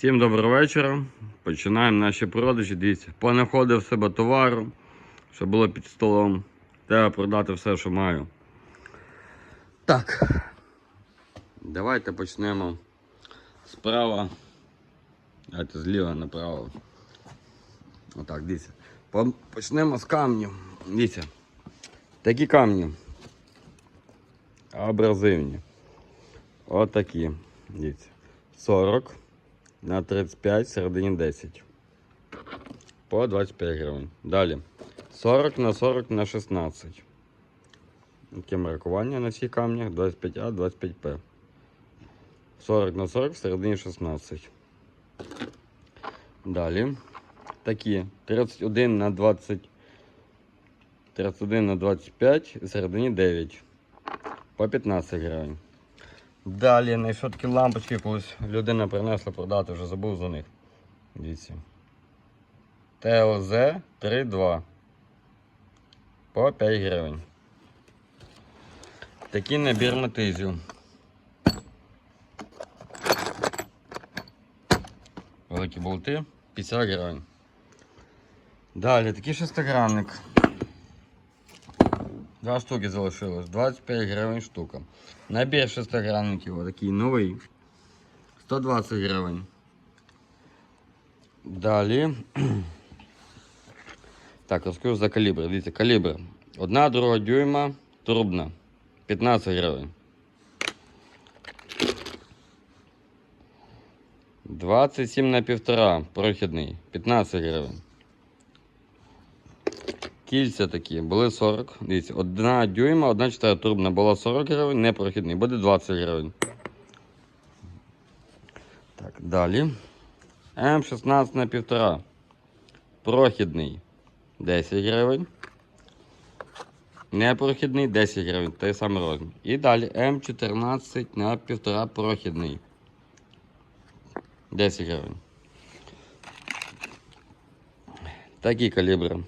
Всім доброго вечора. Починаємо наші продажі. Дивіться, понаходив себе товару, що було під столом. Треба продати все, що маю. Так. Давайте почнемо справа. Давайте зліва направо. Отак, дивіться. Почнемо з камнів. Дивіться. Такі камні. Абразивні. Отакі. Дивіться. 40 на 35, середині 10. По 25 гривень. Далі. 40 на 40 на 16. Таке маркування на всіх камнях 25А, 25П. 40 на 40 в середині 16. Далі. Такі 31 на 20. 31 на 25 в середині 9. По 15 гривень. Далі знайшов такі лампочки, колись людина принесла продати, вже забув за них. Дивіться. ТЛЗ 3.2. По 5 гривень. Такий набір матизів. Великі болти 50 гривень. Далі такий шестигранник. Два штуки залишилось. 25 гривень штука. Набір шестигранників, отакий новий. 120 гривень. Далі. Так, розкажу за калібр. Дивіться, калібр. Одна друга дюйма трубна. 15 гривень. 27 на півтора прохідний. 15 гривень. Кільця такі були 40. Дивіться, одна дюйма, одна чотири трубна була 40 гривень, непрохідний, буде 20 гривень. Так, далі. М16 на півтора. Прохідний 10 гривень. Непрохідний 10 гривень, той самий розмір. І далі М14 на півтора прохідний. 10 гривень. Такі калібри.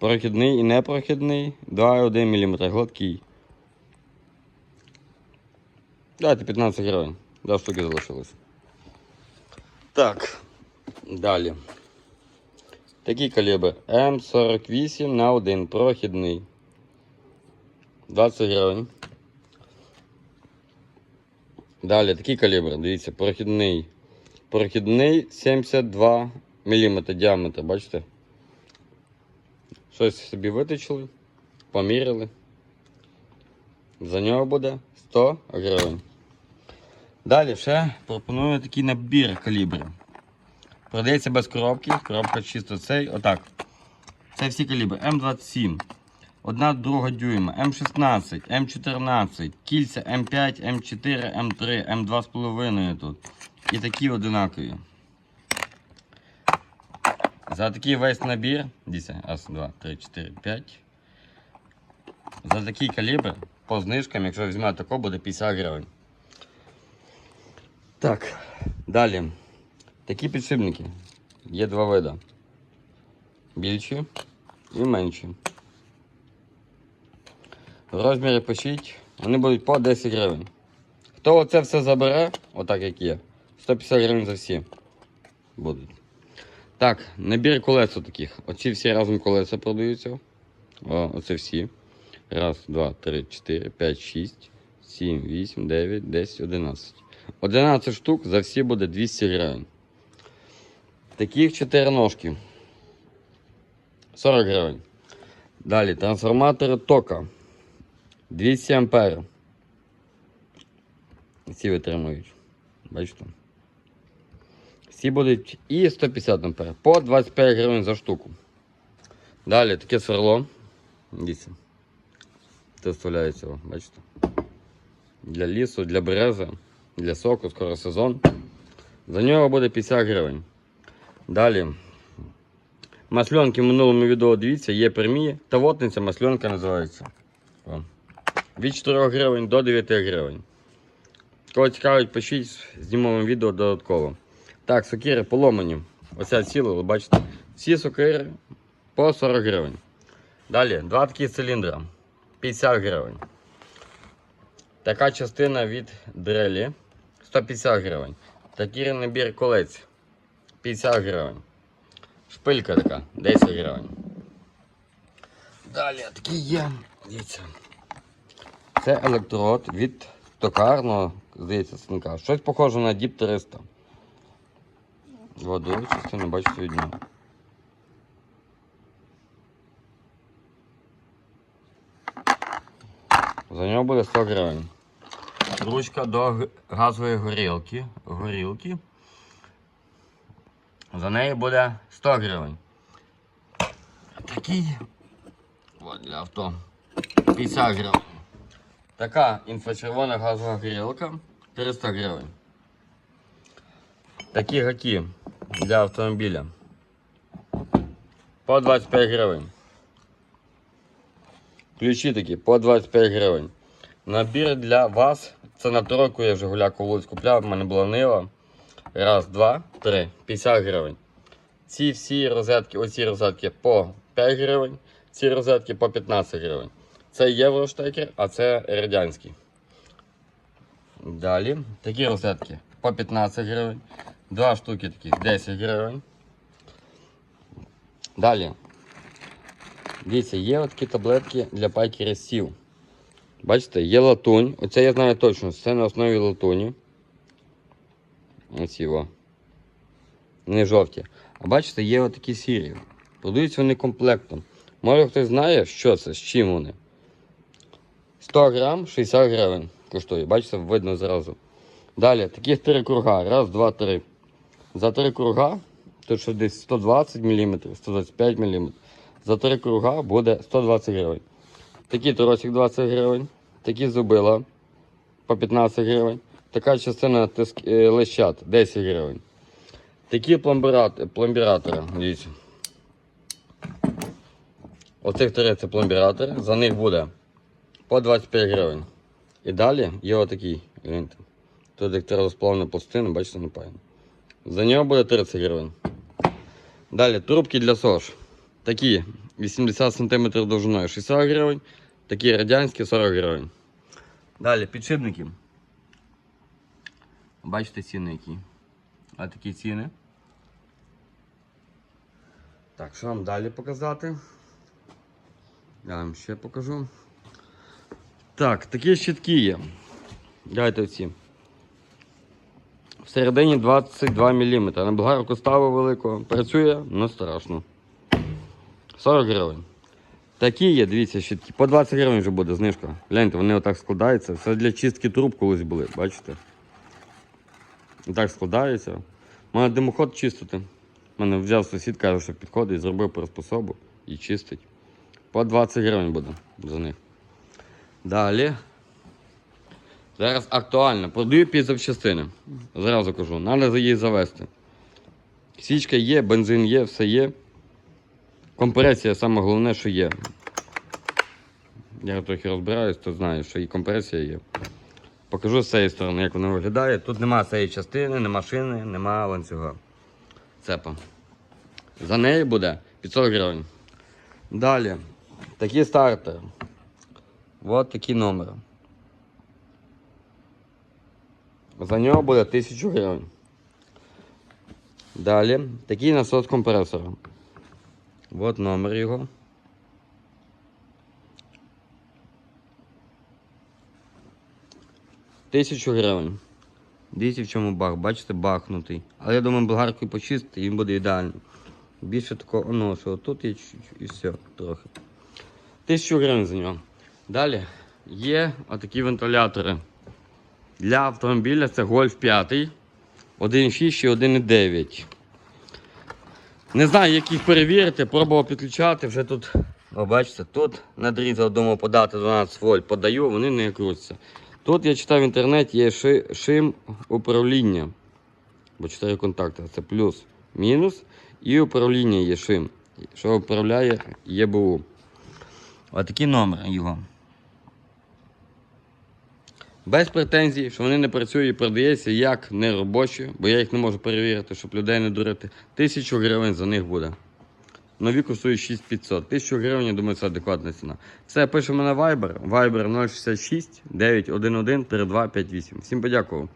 Прохідний і непрохідний 2,1 мм гладкий. Дайте 15 гривень. Два штуки залишилось. Так. Далі. Такий калібр М48 на 1 прохідний. 20 гривень. Далі такий калібр, дивіться, прохідний. Прохідний 72 мм діаметр, бачите? Щось собі виточили, поміряли. За нього буде 100 гривень. Далі ще пропоную такий набір калібрів. Продається без коробки, коробка чисто цей. Отак. Це всі калібри. М27, одна друга дюйма, М16, М14, кільця М5, М4, М3, М2,5 тут. І такі одинакові. За такий весь набір, дивіться, раз, два, три, чотири, п'ять. За такий калібр по знижкам, якщо візьмете тако, буде 50 гривень. Так, далі. Такі підшипники. Є два види. Більші і менші. Розміри пишіть, вони будуть по 10 гривень. Хто оце все забере, отак як є, 150 гривень за всі будуть. Так, набір колес таких. Оці всі разом колеса продаються. О, оце всі. Раз, два, три, чотири, п'ять, шість, сім, вісім, дев'ять, десять, одинадцять. 11 штук за всі буде 200 гривень. Таких 4 ножки. 40 гривень. Далі трансформатори тока. 200 ампер. Ці витримують. Бачите? Всі будуть і 150 ампер. По 25 гривень за штуку. Далі таке сверло. Дивіться. Це вставляється, бачите? Для лісу, для берези, для соку, скоро сезон. За нього буде 50 гривень. Далі. Масльонки в минулому відео дивіться, є прямі. Тавотниця масльонка називається. Від 4 гривень до 9 гривень. Кого цікавить, пишіть, знімемо відео додатково. Так, сокири поломані. Оця ціла, ви бачите. Всі сокири по 40 гривень. Далі, два такі циліндра. 50 гривень. Така частина від дрелі 150 гривень. Такий набір колець 50 гривень. Шпилька така 10 гривень. Далі такий є. Дивіться. Це електрод від токарного, здається, станка. Щось похоже на Deep 300. Водою частину бачите від нього. За нього буде 100 гривень. Ручка до г- газової горілки. горілки. За неї буде 100 гривень. А такий от для авто 50 гривень. Така інфрачервона газова горілка 300 гривень. Такі гаки для автомобіля по 25 гривень. Ключі такі по 25 гривень. Набір для вас. Це на тройку я вже гуляку вулиць купляв, в мене була нива. Раз, два, три. 50 гривень. Ці всі розетки, оці розетки по 5 гривень, ці розетки по 15 гривень. Це євроштекер, а це радянський. Далі такі розетки по 15 гривень. Два штуки такі 10 гривень. Далі. Дивіться, є такі таблетки для пайки резців. Бачите, є латунь. Оце я знаю точно, це на основі латуні. Оці о. Не жовті. А бачите, є отакі сірі. Продаються вони комплектом. Може хтось знає, що це, з чим вони. 100 грам 60 гривень коштує. Бачите, видно зразу. Далі, такі три круга. Раз, два, три. За три круга, тут що десь 120 мм, 125 мм. За три круга буде 120 гривень. Такий торочок 20 гривень, такі зубила по 15 гривень. Така частина тиск, е, лещат 10 гривень. Такі пломбірат, пломбіратори. Оцих три це пломбіратори, за них буде по 25 гривень. І далі є отакий. Тут як розплавна пластина, бачите, не паяно. За нього буде 30 гривень. Далі трубки для СОЖ. Такі 80 см довжиною 60 гривень. Такі радянські 40 гривень. Далі підшипники. Бачите ціни які. А такі ціни. Так, що вам далі показати? Я вам ще покажу. Так, такі щитки є. Дайте оці. Всередині 22 мм. На болгарку ставив великого. Працює, не страшно. 40 гривень. Такі є, дивіться, щитки. По 20 гривень вже буде знижка. Гляньте, вони отак складаються. Це для чистки труб колись були, бачите? Так складаються. Мене димоход чистити. У Мене взяв сусід, каже, що підходить, зробив приспособу і чистить. По 20 гривень буде за них. Далі. Зараз актуально. Продаю під запчастини. Зразу кажу, треба її завести. Січка є, бензин є, все є. Компресія саме головне, що є. Я трохи розбираюсь, то знаю, що і компресія є. Покажу з цієї сторони, як воно виглядає. Тут нема цієї частини, нема шини, нема ланцюга. Цепа. За неї буде 500 гривень. Далі. Такі стартери. От такі номери. За нього буде 1000 гривень. Далі такий насос компресора. От номер його. Тисячу гривень. Дивіться в чому бах, бачите, бахнутий. Але я думаю, болгаркою почистити, він буде ідеально. Більше такого, ну, що тут є і все, трохи. Тисячу гривень за нього. Далі є отакі вентилятори. Для автомобіля це Golf 5, 1.6 і 1.9. Не знаю, як їх перевірити, пробував підключати, вже тут, о, бачите, тут надрізав, думав подати 12 вольт, подаю, вони не крутяться. Тут я читав в інтернеті, є ши- шим управління. Бо 4 контакти. Це плюс, мінус. І управління є шим, що управляє ЄБУ. Отакий номер його. Без претензій, що вони не працюють і продається як неробочі, бо я їх не можу перевірити, щоб людей не дурити. Тисячу гривень за них буде. Нові коштують 6500. Тисячу гривень, я думаю, це адекватна ціна. Все, пишемо на Viber. Viber 066 911 3258. Всім подякував.